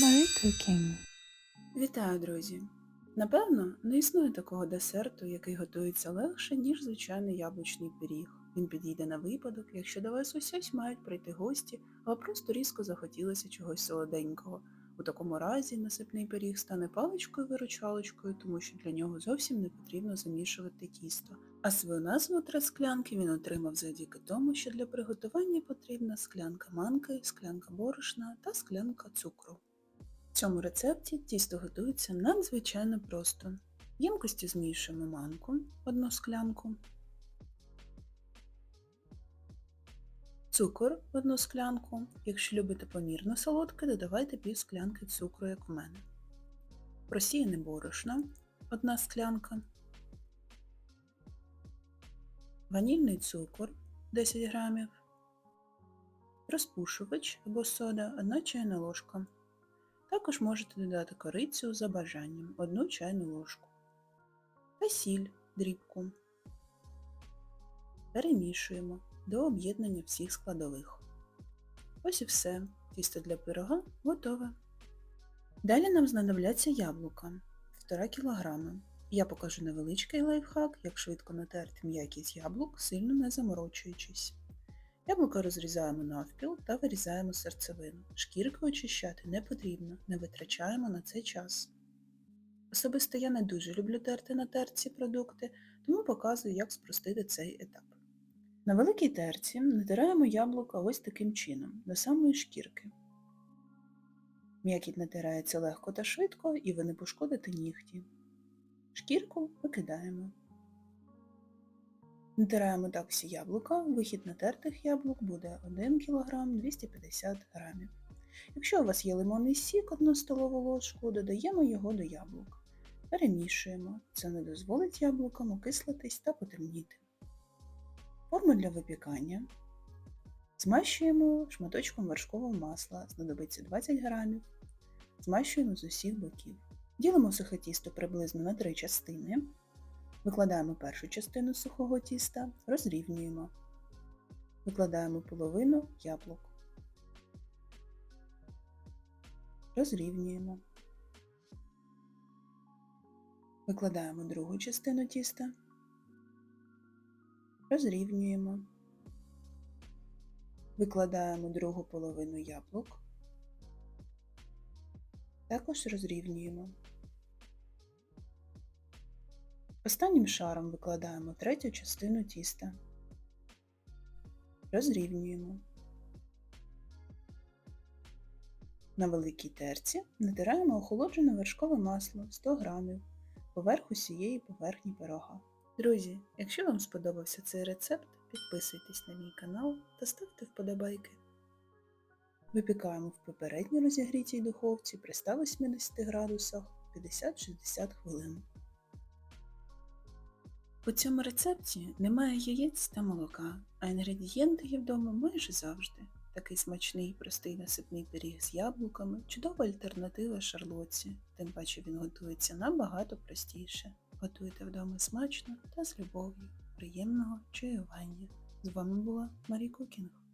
Marie. Вітаю, друзі! Напевно, не існує такого десерту, який готується легше, ніж звичайний яблучний пиріг. Він підійде на випадок, якщо до вас ось мають прийти гості, або просто різко захотілося чогось солоденького. У такому разі насипний пиріг стане паличкою-виручалочкою, тому що для нього зовсім не потрібно замішувати тісто. А свою назву три склянки він отримав завдяки тому, що для приготування потрібна склянка манки, склянка борошна та склянка цукру. В цьому рецепті тісто готується надзвичайно просто. В ємкості змішуємо манку, одну склянку, цукор одну склянку. Якщо любите помірно солодке, додавайте пів склянки цукру, як у мене. Просіяне борошно одна склянка, ванільний цукор 10 грамів, розпушувач або сода 1 чайна ложка. Також можете додати корицю за бажанням 1 чайну ложку та сіль дрібку. Перемішуємо до об'єднання всіх складових. Ось і все. Тісто для пирога готове. Далі нам знадобляться яблука 1,5 кг. Я покажу невеличкий лайфхак, як швидко натерти м'якість яблук, сильно не заморочуючись. Яблука розрізаємо навпіл та вирізаємо серцевину. Шкірки очищати не потрібно, не витрачаємо на це час. Особисто я не дуже люблю терти на терці продукти, тому показую, як спростити цей етап. На великій терці натираємо яблука ось таким чином, до самої шкірки. М'якіть натирається легко та швидко і ви не пошкодите нігті. Шкірку викидаємо. Натираємо так всі яблука, вихід натертих яблук буде 1 кг 250 г. Якщо у вас є лимонний сік, 1 столову ложку, додаємо його до яблук. Перемішуємо. Це не дозволить яблукам окислитись та потемніти. Форму для випікання. Змащуємо шматочком вершкового масла, знадобиться 20 г. Змащуємо з усіх боків. Ділимо сухе тісто приблизно на 3 частини. Викладаємо першу частину сухого тіста, розрівнюємо. Викладаємо половину яблук. Розрівнюємо. Викладаємо другу частину тіста. Розрівнюємо. Викладаємо другу половину яблук. Також розрівнюємо. Останнім шаром викладаємо третю частину тіста. Розрівнюємо. На великій терці натираємо охолоджене вершкове масло 100 г поверх усієї поверхні пирога. Друзі, якщо вам сподобався цей рецепт, підписуйтесь на мій канал та ставте вподобайки. Випікаємо в попередньо розігрітій духовці при 180 градусах 50-60 хвилин. У цьому рецепті немає яєць та молока, а інгредієнти є вдома майже завжди. Такий смачний простий насипний пиріг з яблуками чудова альтернатива шарлотці, тим паче він готується набагато простіше. Готуйте вдома смачно та з любов'ю. Приємного чаювання. З вами була Марі Кукінг.